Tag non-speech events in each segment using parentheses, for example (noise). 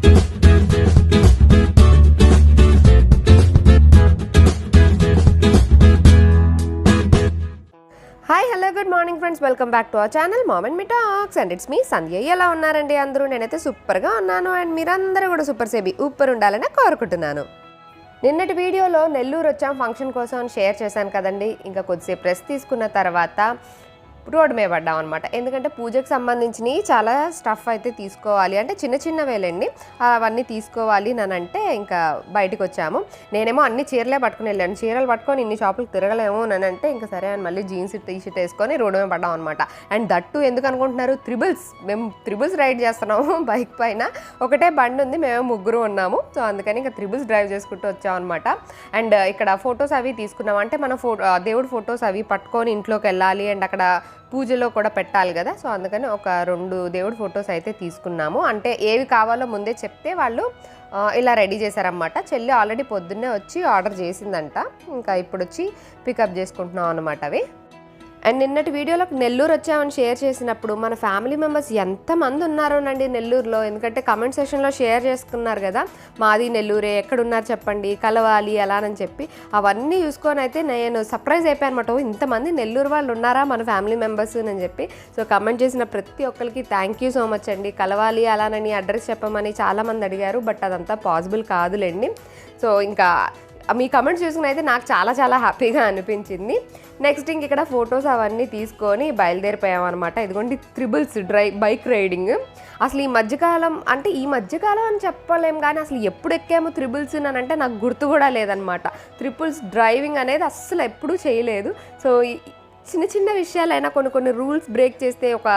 Hi hello good morning friends welcome back to our channel mom and me talks and it's me Sandhya ఎలా ఉన్నారండి అందరూ? నేనైతే సూపర్గా ఉన్నాను. అండ్ మీరందరూ కూడా సూపర్ సేబీ ఊపర్ ఉండాలని కోరుకుంటున్నాను. నిన్నటి వీడియోలో నెల్లూరు వచ్చాం ఫంక్షన్ కోసం షేర్ చేశాను కదండి. ఇంకా కొద్దిసేపు రెస్ట్ తీసుకున్న తర్వాత రోడ్డు మీద పడ్డాం అనమాట ఎందుకంటే పూజకు సంబంధించినవి చాలా స్టఫ్ అయితే తీసుకోవాలి. అంటే చిన్న చిన్నవేలండి. అవన్నీ తీసుకోవాలి అని అంటే ఇంకా బయటకు వచ్చాము. నేనేమో అన్ని చీరలే పట్టుకుని వెళ్ళాను. చీరలు పట్టుకొని ఇన్ని షాపులకు తిరగలేము అని అంటే ఇంకా సరే అని మళ్ళీ జీన్స్ టీ షర్ట్ వేసుకొని రోడ్డు మీద పడ్డాం అనమాట అండ్ దట్టు ఎందుకు అనుకుంటున్నారు? త్రిబుల్స్. మేము త్రిబుల్స్ రైడ్ చేస్తున్నాము (laughs) బైక్ పైన. ఒకటే బండి ఉంది. మేము ముగ్గురు ఉన్నాము. సో అందుకని ఇంకా త్రిబుల్స్ డ్రైవ్ చేసుకుంటూ వచ్చాం అనమాట అండ్ ఇక్కడ ఫొటోస్ అవి తీసుకున్నాం. అంటే మన ఫో దేవుడు ఫొటోస్ అవి పట్టుకొని ఇంట్లోకి వెళ్ళాలి. అండ్ అక్కడ పూజలో కూడా పెట్టాలి కదా. సో అందుకని ఒక రెండు దేవుడి ఫొటోస్ అయితే తీసుకున్నాము. అంటే ఏవి కావాలో ముందే చెప్తే వాళ్ళు ఇలా రెడీ చేశారనమాట చెల్లి ఆల్రెడీ పొద్దున్నే వచ్చి ఆర్డర్ చేసిందంట. ఇంకా ఇప్పుడు వచ్చి పికప్ చేసుకుంటున్నాం అనమాట అవి. అండ్ నిన్నటి వీడియోలో నెల్లూరు వచ్చామని షేర్ చేసినప్పుడు మన ఫ్యామిలీ మెంబర్స్ ఎంతమంది ఉన్నారోనండి నెల్లూరులో? ఎందుకంటే కమెంట్ సెషన్లో షేర్ చేసుకున్నారు కదా. మాది నెల్లూరే ఎక్కడున్నారు చెప్పండి కలవాలి అలానని చెప్పి. అవన్నీ చూసుకొని అయితే నేను సర్ప్రైజ్ అయిపోయాను అనమాట ఇంతమంది నెల్లూరు వాళ్ళు ఉన్నారా మన ఫ్యామిలీ మెంబర్స్ అని చెప్పి. సో కమెంట్ చేసిన ప్రతి ఒక్కరికి థ్యాంక్ యూ సో మచ్ అండి. కలవాలి అలానని అడ్రస్ చెప్పమని చాలామంది అడిగారు బట్ అదంతా పాసిబుల్ కాదులేండి. సో ఇంకా మీ కమెంట్స్ చూసుకుని అయితే నాకు చాలా చాలా హ్యాపీగా అనిపించింది. నెక్స్ట్ ఇంక ఇక్కడ ఫొటోస్ అవన్నీ తీసుకొని బయలుదేరిపోయామన్నమాట. ఇదిగోండి త్రిబుల్స్ డ్రై బైక్ రైడింగ్ అసలు ఈ మధ్యకాలం అంటే ఈ మధ్యకాలం అని చెప్పలేం కానీ అసలు ఎప్పుడు ఎక్కాము త్రిబుల్స్ అని అంటే నాకు గుర్తు కూడా లేదనమాట త్రిపుల్స్ డ్రైవింగ్ అనేది అస్సలు ఎప్పుడూ చేయలేదు. సో చిన్న చిన్న విషయాలైనా కొన్ని కొన్ని రూల్స్ బ్రేక్ చేస్తే ఒక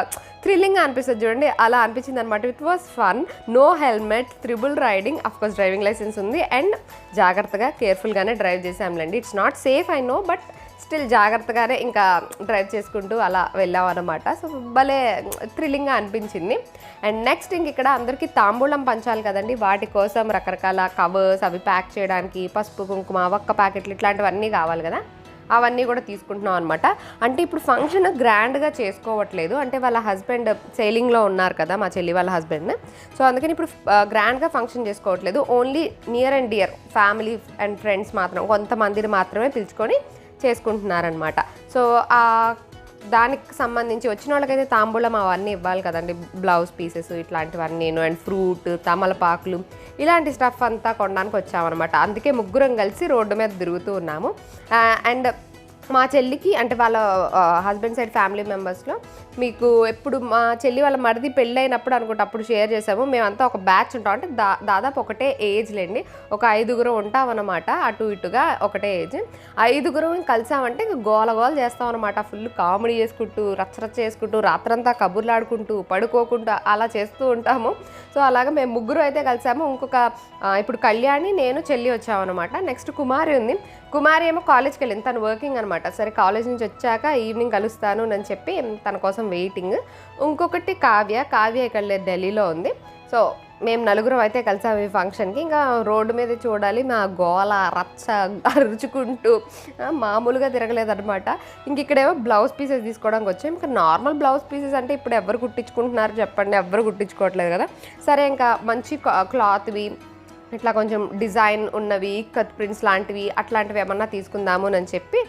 థ్రిల్లింగ్ అనిపిస్తుంది చూడండి. అలా అనిపించింది అనమాట it was fun no helmet triple riding course driving licence ఉంది. అండ్ జాగ్రత్తగా కేర్ఫుల్గానే drive చేసాంలేండి it's not safe I know but still జాగ్రత్తగానే ఇంకా డ్రైవ్ చేసుకుంటూ అలా వెళ్ళాం అనమాట సో భలే థ్రిల్లింగ్గా అనిపించింది. అండ్ నెక్స్ట్ ఇంక ఇక్కడ అందరికీ తాంబూలం పంచాలి కదండి. వాటి కోసం రకరకాల కవర్స్ అవి ప్యాక్ చేయడానికి పసుపు కుంకుమ ఒక్క ప్యాకెట్లు ఇట్లాంటివన్నీ కావాలి కదా. అవన్నీ కూడా తీసుకుంటున్నాం అనమాట అంటే ఇప్పుడు ఫంక్షన్ గ్రాండ్గా చేసుకోవట్లేదు. అంటే వాళ్ళ హస్బెండ్ సేలింగ్లో ఉన్నారు కదా మా చెల్లి వాళ్ళ హస్బెండ్ సో అందుకని ఇప్పుడు గ్రాండ్గా ఫంక్షన్ చేసుకోవట్లేదు. Only near and dear family and friends మాత్రం కొంతమందిని మాత్రమే పిలుచుకొని చేసుకుంటున్నారనమాట సో దానికి సంబంధించి వచ్చిన వాళ్ళకైతే తాంబూలం అవన్నీ ఇవ్వాలి కదండి. బ్లౌజ్ పీసెస్ ఇట్లాంటివన్నీ అండ్ ఫ్రూట్ తమలపాకులు ఇలాంటి స్టఫ్ అంతా కొనడానికి వచ్చామన్నమాట. అందుకే ముగ్గురం కలిసి రోడ్డు మీద తిరుగుతూ ఉన్నాము. అండ్ మా చెల్లికి అంటే వాళ్ళ హస్బెండ్ సైడ్ ఫ్యామిలీ మెంబర్స్లో మీకు ఎప్పుడు మా చెల్లి వాళ్ళ మరిది పెళ్ళైనప్పుడు అనుకుంటే అప్పుడు షేర్ చేసాము మేమంతా ఒక బ్యాచ్ ఉంటాం. అంటే దా దాదాపు ఒకటే ఏజ్లేండి ఒక ఐదుగురు ఉంటామన్నమాట. అటు ఇటుగా ఒకటే ఏజ్ ఐదుగురు కలిసామంటే ఇంక గోల గోల చేస్తాం అనమాట ఫుల్ కామెడీ చేసుకుంటూ రచ్చరచ్చ చేసుకుంటూ రాత్రంతా కబుర్లు ఆడుకుంటూ పడుకోకుండా అలా చేస్తూ ఉంటాము. సో అలాగా మేము ముగ్గురు అయితే కలిసాము. ఇంకొక ఇప్పుడు కళ్యాణి నేను చెల్లి వచ్చామన్నమాట. నెక్స్ట్ కుమారి ఉంది. కుమారి ఏమో కాలేజ్కి వెళ్ళింది. తను వర్కింగ్ అనమాట సరే కాలేజ్ నుంచి వచ్చాక ఈవినింగ్ కలుస్తాను అని చెప్పి తన కోసం వెయిటింగ్ ఇంకొకటి కావ్య. కావ్య ఇక్కడ ఢిల్లీలో ఉంది. సో మేము నలుగురం అయితే కలిసాము ఈ ఫంక్షన్కి ఇంకా రోడ్డు మీద చూడాలి. మా గోల రచ్చ అరుచుకుంటూ మామూలుగా తిరగలేదన్నమాట. ఇంక ఇక్కడేమో బ్లౌజ్ పీసెస్ తీసుకోవడానికి వచ్చాం. ఇంకా నార్మల్ బ్లౌజ్ పీసెస్ అంటే ఇప్పుడు ఎవరు కుట్టించుకుంటున్నారు చెప్పండి. ఎవరు కుట్టించుకోవట్లేదు కదా. సరే ఇంకా మంచి క్లాత్వి ఇట్లా కొంచెం డిజైన్ ఉన్నవి కత్ ప్రింట్స్ లాంటివి అట్లాంటివి ఏమన్నా తీసుకుందాము అని చెప్పి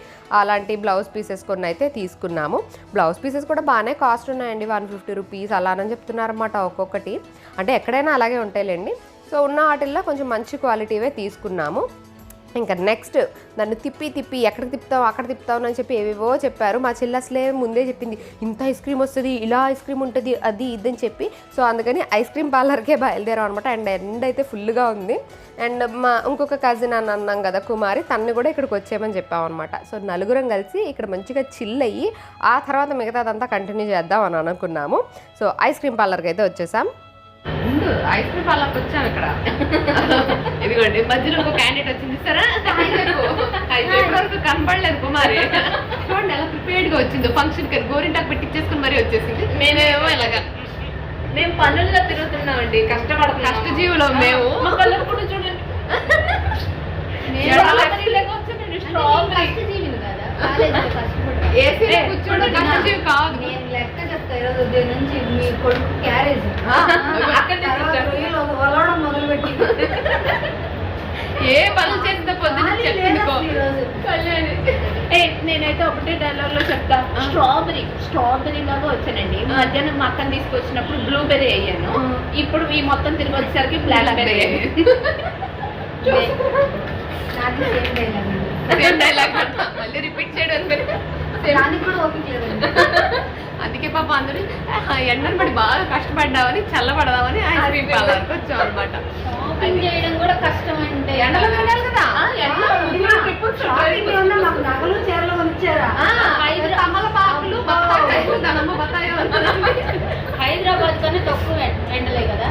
అలాంటి బ్లౌజ్ పీసెస్ కొన్ని అయితే తీసుకున్నాము. బ్లౌజ్ పీసెస్ కూడా బాగానే కాస్ట్ ఉన్నాయండి వన్ ఫిఫ్టీ రూపీస్ అలానని చెప్తున్నారన్నమాట ఒక్కొక్కటి. అంటే ఎక్కడైనా అలాగే ఉంటాయిలేండి. సో ఉన్న వాటిల్లో కొంచెం మంచి క్వాలిటీవే తీసుకున్నాము. ఇంకా నెక్స్ట్ నన్ను తిప్పి తిప్పి ఎక్కడికి తిప్పుతావు అక్కడ తిప్పుతావు అని చెప్పి ఏవేవో చెప్పారు. మా చెల్లి అసలే ముందే చెప్పింది ఇంత ఐస్ క్రీమ్ వస్తుంది ఇలా ఐస్ క్రీమ్ ఉంటుంది అది ఇదని చెప్పి. సో అందుకని ఐస్ క్రీమ్ పార్లర్కే బయలుదేరాం అనమాట అండ్ ఎండ్ అయితే ఫుల్గా ఉంది. అండ్ మా ఇంకొక కజిన్ అని అన్నాం కదా కుమారి తన్ని కూడా ఇక్కడికి వచ్చేయమని చెప్పాం అనమాట సో నలుగురం కలిసి ఇక్కడ మంచిగా చిల్ అయ్యి ఆ తర్వాత మిగతాదంతా కంటిన్యూ చేద్దాం అని అనుకున్నాము. సో ఐస్ క్రీమ్ పార్లర్కి అయితే వచ్చేసాం. ముందు ఐస్ క్రీమ్ పార్లర్కి వచ్చాను ఇక్కడ. ఇదిగోండి మధ్యలో ఒక క్యాండిడేట్ వచ్చింది. సరే వరకు కనపడలేదు కుమారి. చూడండి ఎలా ప్రిపేర్డ్గా వచ్చిందో. ఫంక్షన్కి గోరింటాకు పెట్టించేసుకుని మరీ వచ్చేసింది. మేమేమో ఇలాగా. మేము పనుల్లో తిరుగుతున్నామండి కష్టపడుతున్నాం. కష్టజీవులో మేము. మా కలర్ కూడా చూడండి. ఎలా ఏసీలో కూర్చోవడం కష్టజీవి కాదు. ఉదయం నుంచి మీ కొడుకు క్యారేజ్. ఆ, అక్కడ నుంచి తర్వాత చెప్తా. రొయ్యలు వలవడం ఏ పనులు చేసిన పొద్దున్న చెప్పుకో కళ్యాణి. ఏ నేనైతే ఒకటే డైలాగ్లో చెప్తా. స్ట్రాబెరీ స్ట్రాబెరీ లాగా వచ్చానండి. మధ్యాహ్నం మా అక్కని తీసుకొచ్చినప్పుడు బ్లూబెర్రీ అయ్యాను. ఇప్పుడు ఈ మొత్తం తిరిగి వచ్చేసరికి బ్లాక్ బెర్రీ సేమ్ డైలాగ్ మళ్ళీ రిపీట్ చేయడం (laughs) అందుకే పాప అందరూ ఎండను పడి బాగా కష్టపడ్డామని చల్లబడదామని ఐస్ క్రీమ్ పార్లర్కి వచ్చాం అనమాట చేయడం కూడా కష్టం అంటే. ఎండలో తిరగాలి కదా. తమలపాకులు దానమ్మ బత్తాయి హైదరాబాద్ కన్నా తక్కువ ఎండ- ఎండలే కదా?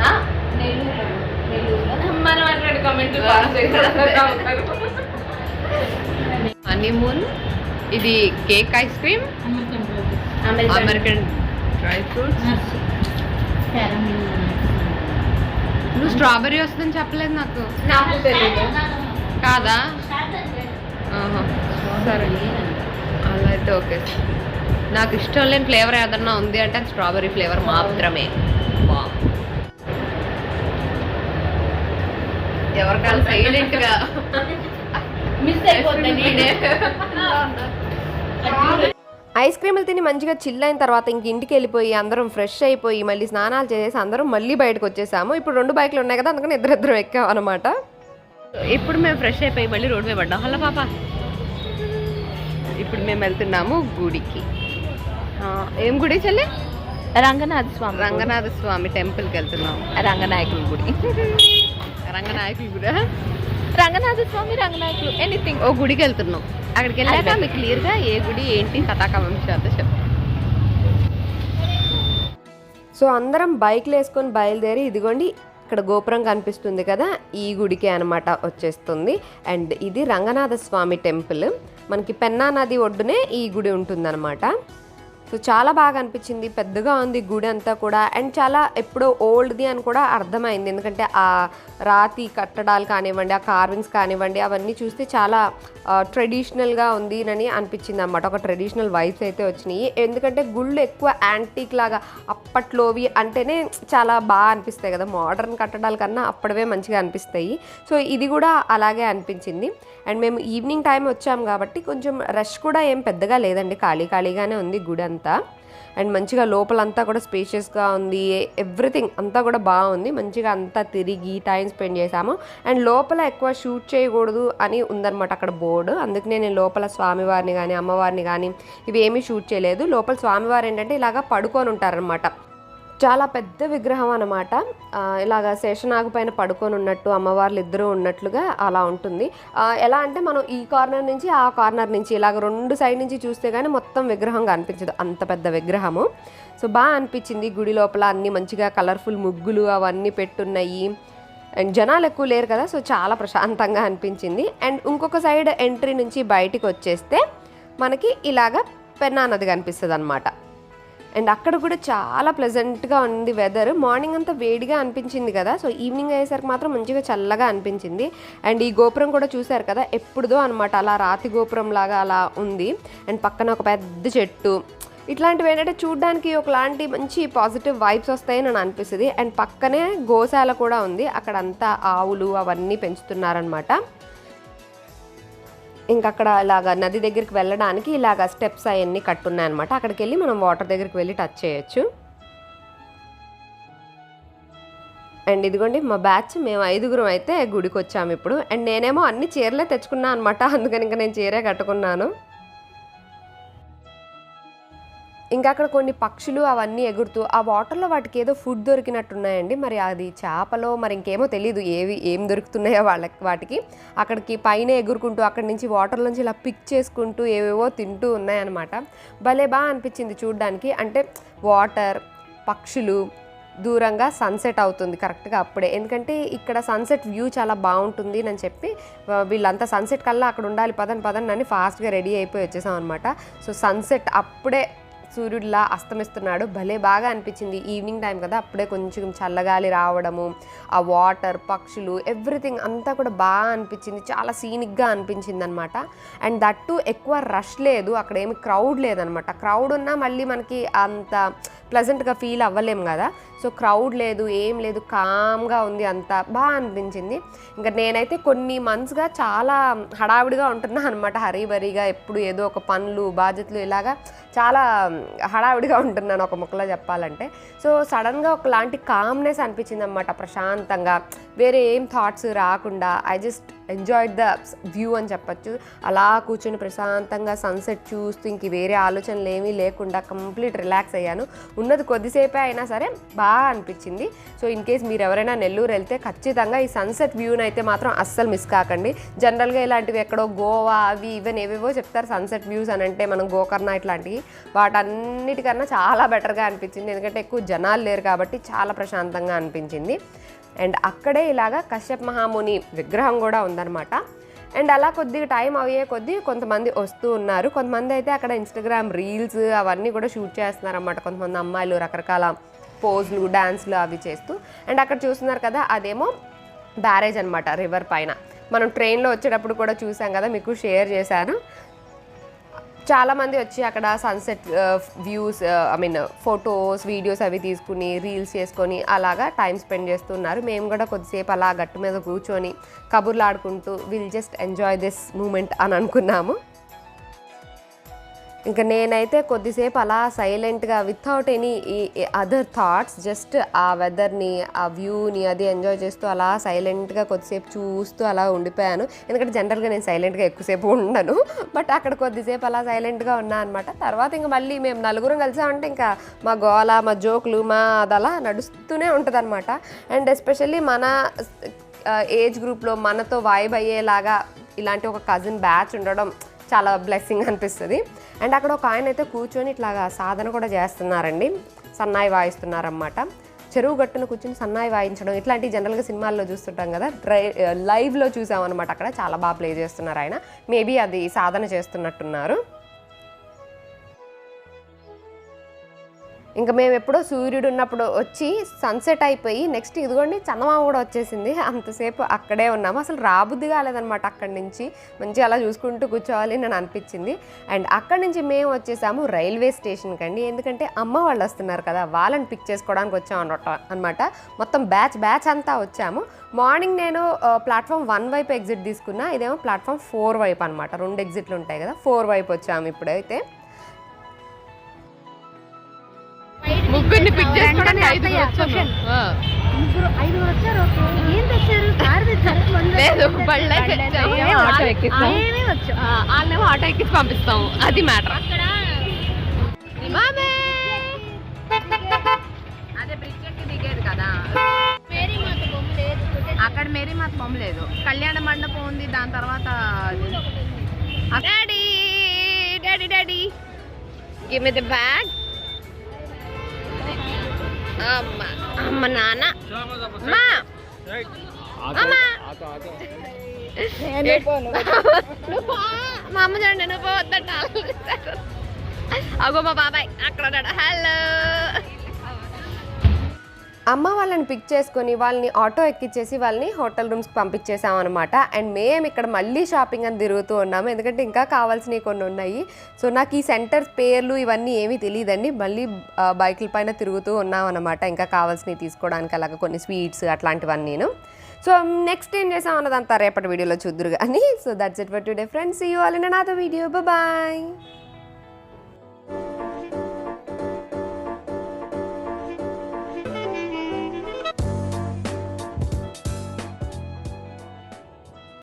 ఆ, నెల్లూరు నెల్లూరులో మనం అట్లాంటి కామెంట్లు హనీమూన్ ఇది cake ice cream. American dry fruits నువ్వు స్ట్రాబెరీ వస్తుందని చెప్పలేదు నాకు. నాకు తెలియదు కాదా. సరే. అలా అయితే ఓకే. నాకు ఇష్టం లేని ఫ్లేవర్ ఏదన్నా ఉంది అంటే అది స్ట్రాబెరీ ఫ్లేవర్ మాత్రమే. వా. ఎవరికాలు సైలెంట్గా (laughs) మిస్ అయిపోతుంది (laughs) ఐస్ క్రీములు తిని మంచిగా చిల్ అయిన తర్వాత ఇంక ఇంటికి వెళ్ళిపోయి అందరం ఫ్రెష్ అయిపోయి మళ్ళీ స్నానాలు చేసేసి అందరం మళ్ళీ బయటకు వచ్చేసాము. ఇప్పుడు రెండు బైక్లు ఉన్నాయి కదా అందుకని ఇద్దరు ఇద్దరు ఎక్కాం అనమాట ఇప్పుడు మేము ఫ్రెష్ అయిపోయి మళ్ళీ రోడ్ మీద పడ్డాం. హలో పాప. ఇప్పుడు మేము వెళ్తున్నాము గుడికి. ఆ, ఏం గుడి చెల్లి? రంగనాథ స్వామి రంగనాథ స్వామి టెంపుల్కి వెళ్తున్నాం. రంగనాయకుల గుడి. రంగనాయకుల గుడి? రంగనాథ స్వామి రంగనాయకులు ఎనీథింగ్ ఓ గుడికి వెళ్తున్నాం. అక్కడికి వెళ్ళాక మీకు క్లియర్గా ఏ గుడి ఏంటి కథాకవంశాలు చెప్ సో అందరం బైక్లు వేసుకొని బయలుదేరి ఇదిగోండి ఇక్కడ గోపురం కనిపిస్తుంది కదా ఈ గుడికే అనమాట వచ్చేస్తుంది. అండ్ ఇది రంగనాథ స్వామి టెంపుల్. మనకి పెన్నా నది ఒడ్డునే ఈ గుడి ఉంటుందన్నమాట. సో చాలా బాగా అనిపించింది. పెద్దగా ఉంది గుడి అంతా కూడా. అండ్ చాలా ఎప్పుడో ఓల్డ్ది అని కూడా అర్థమైంది. ఎందుకంటే ఆ రాతి కట్టడాలు కానివ్వండి ఆ కార్వింగ్స్ కానివ్వండి అవన్నీ చూస్తే చాలా ట్రెడిషనల్గా ఉంది అని అనిపించింది అనమాట ఒక ట్రెడిషనల్ వైబ్స్ అయితే వచ్చినాయి. ఎందుకంటే గుళ్ళు ఎక్కువ యాంటీక్ లాగా అప్పట్లోవి అంటేనే చాలా బాగా అనిపిస్తాయి కదా. మోడర్న్ కట్టడాల కన్నా అప్పటివే మంచిగా అనిపిస్తాయి. సో ఇది కూడా అలాగే అనిపించింది. అండ్ మేము ఈవినింగ్ టైం వచ్చాము కాబట్టి కొంచెం రష్ కూడా ఏం పెద్దగా లేదండి. ఖాళీ ఖాళీగానే ఉంది గుడి అంతా. అండ్ మంచిగా లోపలంతా కూడా స్పేషియస్గా ఉంది. ఎవ్రీథింగ్ అంతా కూడా బాగుంది. మంచిగా అంతా తిరిగి టైం స్పెండ్ చేశాము. అండ్ లోపల ఎక్కువ షూట్ చేయకూడదు అని ఉందన్నమాట అక్కడ బోర్డు. అందుకనే నేను లోపల స్వామివారిని కానీ అమ్మవారిని కానీ ఇవి ఏమీ షూట్ చేయలేదు. లోపల స్వామివారు ఏంటంటే ఇలాగా పడుకొని ఉంటారనమాట చాలా పెద్ద విగ్రహం అనమాట ఇలాగ శేషనాగు పైన పడుకొని ఉన్నట్టు అమ్మవార్లు ఇద్దరు ఉన్నట్లుగా అలా ఉంటుంది. ఎలా అంటే మనం ఈ కార్నర్ నుంచి ఆ కార్నర్ నుంచి ఇలాగ రెండు సైడ్ నుంచి చూస్తే కానీ మొత్తం విగ్రహం కనిపించదు. అంత పెద్ద విగ్రహము. సో బాగా అనిపించింది గుడి లోపల అన్ని మంచిగా కలర్ఫుల్ ముగ్గులు అవన్నీ పెట్టున్నాయి. అండ్ జనాలు ఎక్కువ లేరు కదా సో చాలా ప్రశాంతంగా అనిపించింది. అండ్ ఇంకొక సైడ్ ఎంట్రీ నుంచి బయటికి వచ్చేస్తే మనకి ఇలాగ పెన్నా నది కనిపిస్తుంది అనమాట అండ్ అక్కడ కూడా చాలా ప్లెజెంట్గా ఉంది వెదర్ మార్నింగ్ అంతా వేడిగా అనిపించింది కదా సో ఈవినింగ్ అయ్యేసరికి మాత్రం మంచిగా చల్లగా అనిపించింది. అండ్ ఈ గోపురం కూడా చూశారు కదా ఎప్పుడుదో అనమాట అలా రాతి గోపురం లాగా అలా ఉంది. అండ్ పక్కన ఒక పెద్ద చెట్టు. ఇట్లాంటివి ఏంటంటే చూడడానికి ఒకలాంటి మంచి పాజిటివ్ వైబ్స్ వస్తాయని నాకు అనిపిస్తుంది. అండ్ పక్కనే గోశాల కూడా ఉంది అక్కడ అంతా ఆవులు అవన్నీ పెంచుతున్నారనమాట ఇంకా అక్కడ ఇలాగ నది దగ్గరికి వెళ్ళడానికి ఇలాగ స్టెప్స్ అవన్నీ కట్టున్నాయన్నమాట అక్కడికి వెళ్ళి మనం వాటర్ దగ్గరికి వెళ్ళి టచ్ చేయొచ్చు. అండ్ ఇదిగోండి మా బ్యాచ్ మేము ఐదుగురం అయితే గుడికి వచ్చాము ఇప్పుడు. అండ్ నేనేమో అన్ని చీరలే తెచ్చుకున్నాను అనమాట అందుకని ఇంకా నేను చీరే కట్టుకున్నాను. ఇంకా అక్కడ కొన్ని పక్షులు అవన్నీ ఎగురుతూ ఆ వాటర్లో వాటికి ఏదో ఫుడ్ దొరికినట్టున్నాయండి. మరి అది చేపలో మరి ఇంకేమో తెలియదు ఏవి ఏం దొరుకుతున్నాయో వాళ్ళకి వాటికి. అక్కడికి పైన ఎగురుకుంటూ అక్కడి నుంచి వాటర్ నుంచి ఇలా పిక్ చేసుకుంటూ ఏవేవో తింటూ ఉన్నాయన్నమాట. భలే బాగా అనిపించింది చూడడానికి. అంటే వాటర్ పక్షులు దూరంగా సన్సెట్ అవుతుంది కరెక్ట్గా అప్పుడే. ఎందుకంటే ఇక్కడ సన్సెట్ వ్యూ చాలా బాగుంటుంది అని చెప్పి వీళ్ళంతా సన్సెట్ కల్లా అక్కడ ఉండాలి పదని పదని అని ఫాస్ట్గా రెడీ అయిపోయి వచ్చేసాం అనమాట సో సన్సెట్ అప్పుడే సూర్యుడిలా అస్తమిస్తున్నాడు. భలే బాగా అనిపించింది ఈవినింగ్ టైం కదా అప్పుడే కొంచెం చల్లగాలి రావడము ఆ వాటర్ పక్షులు ఎవ్రీథింగ్ అంతా కూడా బాగా అనిపించింది. చాలా సీనిక్గా అనిపించింది అనమాట అండ్ దట్టు ఎక్కువ రష్ లేదు అక్కడ ఏమి క్రౌడ్ లేదనమాట. క్రౌడ్ ఉన్నా మళ్ళీ మనకి అంత ప్లెజెంట్గా ఫీల్ అవ్వలేము కదా. సో క్రౌడ్ లేదు ఏం లేదు కామ్గా ఉంది అంతా. బాగా అనిపించింది. ఇంకా నేనైతే కొన్ని మంత్స్గా చాలా హడావిడిగా ఉంటున్నా అనమాట హరీబరీగా ఎప్పుడు ఏదో ఒక పనులు బాధ్యతలు ఇలాగా చాలా హడావిడిగా ఉంటున్నాను ఒక మొక్కలో చెప్పాలంటే. సో సడన్గా ఒకలాంటి కామ్నెస్ అనిపించింది అనమాట ప్రశాంతంగా. వేరే ఏం థాట్స్ రాకుండా I just enjoy the view అని చెప్పొచ్చు. అలా కూర్చొని ప్రశాంతంగా సన్సెట్ చూస్తూ ఇంక వేరే ఆలోచనలు ఏమీ లేకుండా కంప్లీట్ రిలాక్స్ అయ్యాను. ఉన్నది కొద్దిసేపే అయినా సరే బాగా అనిపించింది. సో ఇన్ కేస్ మీరు ఎవరైనా నెల్లూరు వెళ్తే ఖచ్చితంగా ఈ సన్సెట్ వ్యూని అయితే మాత్రం అస్సలు మిస్ కాకండి. జనరల్గా ఇలాంటివి ఎక్కడో గోవా అవి ఇవన్నీ ఏవేవో చెప్తారు సన్సెట్ వ్యూస్ అని అంటే మనం గోకర్ణ ఇట్లాంటివి. వాటన్నిటికన్నా చాలా బెటర్గా అనిపించింది. ఎందుకంటే ఎక్కువ జనాలు లేరు కాబట్టి చాలా ప్రశాంతంగా అనిపించింది. అండ్ అక్కడే ఇలాగా కశ్యప్ మహాముని విగ్రహం కూడా ఉందన్నమాట. అండ్ అలా కొద్దిగా టైం అయ్యే కొద్దీ కొంతమంది వస్తూ ఉన్నారు. కొంతమంది అయితే అక్కడ ఇన్స్టాగ్రామ్ రీల్స్ అవన్నీ కూడా షూట్ చేస్తున్నారన్నమాట. కొంతమంది అమ్మాయిలు రకరకాల పోజ్లు డ్యాన్స్లు అవి చేస్తూ. అండ్ అక్కడ చూస్తున్నారు కదా అదేమో బ్యారేజ్ అనమాట రివర్ పైన. మనం ట్రైన్లో వచ్చేటప్పుడు కూడా చూసాం కదా మీకు షేర్ చేశాను. చాలా మంది వచ్చి అక్కడ sunset views I mean photos videos అవి తీసుకుని రీల్స్ చేసుకొని అలాగా టైం స్పెండ్ చేస్తున్నారు. మేము కూడా కొద్దిసేపు అలా గట్టు మీద కూర్చొని కబుర్లు ఆడుకుంటూ will just enjoy this moment అని అనుకున్నాము. ఇంకా నేనైతే కొద్దిసేపు అలా సైలెంట్గా without any other thoughts just ఆ వెదర్ని ఆ వ్యూని అది ఎంజాయ్ చేస్తూ అలా సైలెంట్గా కొద్దిసేపు చూస్తూ అలా ఉండిపోయాను. ఎందుకంటే జనరల్గా నేను సైలెంట్గా ఎక్కువసేపు ఉండను. బట్ అక్కడ కొద్దిసేపు అలా సైలెంట్గా ఉన్నా అనమాట తర్వాత ఇంకా మళ్ళీ మేము నలుగురం కలిసామంటే ఇంకా మా గోల మా జోకులు మా అదలా నడుస్తూనే ఉంటుంది అనమాట అండ్ ఎస్పెషల్లీ మన ఏజ్ గ్రూప్లో మనతో వైబ్ అయ్యేలాగా ఇలాంటి ఒక కజిన్ బ్యాచ్ ఉండడం చాలా బ్లెస్సింగ్ అనిపిస్తుంది. అండ్ అక్కడ ఒక ఆయన అయితే కూర్చొని ఇట్లాగా సాధన కూడా చేస్తున్నారండి. సన్నాయి వాయిస్తున్నారన్నమాట. చెరువు గట్టున కూర్చొని సన్నాయి వాయించడం ఇట్లాంటి జనరల్గా సినిమాల్లో చూస్తుంటాం కదా డ్రై లైవ్లో చూసామన్నమాట అక్కడ. చాలా బాగా ప్లే చేస్తున్నారు ఆయన. మేబీ అది సాధన చేస్తున్నట్టున్నారు. ఇంకా మేము ఎప్పుడో సూర్యుడు ఉన్నప్పుడు వచ్చి సన్సెట్ అయిపోయి నెక్స్ట్ ఇదిగోండి చందమామ కూడా వచ్చేసింది. (laughs) అంతసేపు అక్కడే ఉన్నాము. అసలు రాబుద్ది కాలేదనమాట అక్కడి నుంచి. మంచి అలా చూసుకుంటూ కూర్చోవాలి అని అనిపించింది. అండ్ అక్కడి నుంచి మేము వచ్చేసాము రైల్వే స్టేషన్కి అండి. ఎందుకంటే అమ్మ వాళ్ళు వస్తున్నారు కదా వాళ్ళని పిక్ చేసుకోవడానికి వచ్చాము అనమాట అనమాట మొత్తం బ్యాచ్ బ్యాచ్ అంతా వచ్చాము. మార్నింగ్ నేను ప్లాట్ఫామ్ వన్ వైపు ఎగ్జిట్ తీసుకున్నా. ఇదేమో ప్లాట్ఫామ్ ఫోర్ వైపు అనమాట రెండు ఎగ్జిట్లు ఉంటాయి కదా ఫోర్ వైపు వచ్చాము ఇప్పుడైతే. ముగ్గురిని పిక్ చేసుకోవడానికి ఐదుగురు వచ్చాము. ఆ. ఐదుగురు వచ్చారు. ఏం తెచ్చారు? కారు తెచ్చారు? (laughs) లేదు బళ్ళే తెచ్చాము. ఆటో ఎక్కిస్తాం ఏమీ వచ్చు ఆ, వాళ్ళేమో ఆటో ఎక్కించి పంపిస్తాం అది మ్యాటర్ అక్కడ అదే బ్రిడ్జ్ ఎక్కి దిగేది కదా. మేరీ మాత బొమ్మ లేదు. అక్కడ మేరీ మాత బొమ్మ లేదు. కళ్యాణ మండపం ఉంది. దాని తర్వాత daddy daddy daddy give me the bag అమ్మ అమ్మ నాన్న. అమ్మా. అమ్మా. మా అమ్మ చూడండి నువ్వు పోవద్దట అగో మా బాబాయ్ అక్కడ హలో అమ్మ వాళ్ళని పిక్ చేసుకొని వాళ్ళని ఆటో ఎక్కిచ్చేసి వాళ్ళని హోటల్ రూమ్స్కి పంపించేసాం అనమాట అండ్ మేము ఇక్కడ మళ్ళీ షాపింగ్ అని తిరుగుతూ ఉన్నాము. ఎందుకంటే ఇంకా కావాల్సినవి కొన్ని ఉన్నాయి. సో నాకు ఈ సెంటర్స్ పేర్లు ఇవన్నీ ఏమీ తెలియదండి మళ్ళీ బైకుల పైన తిరుగుతూ ఉన్నాం అనమాట ఇంకా కావాల్సినవి తీసుకోవడానికి అలాగే కొన్ని స్వీట్స్ అట్లాంటివన్నీ నేను సో నెక్స్ట్ ఏం చేసాం అన్నదంతా రేపటి వీడియోలో చూద్దురు కానీ so that's it for today friends you all in నాతో వీడియో బాయ్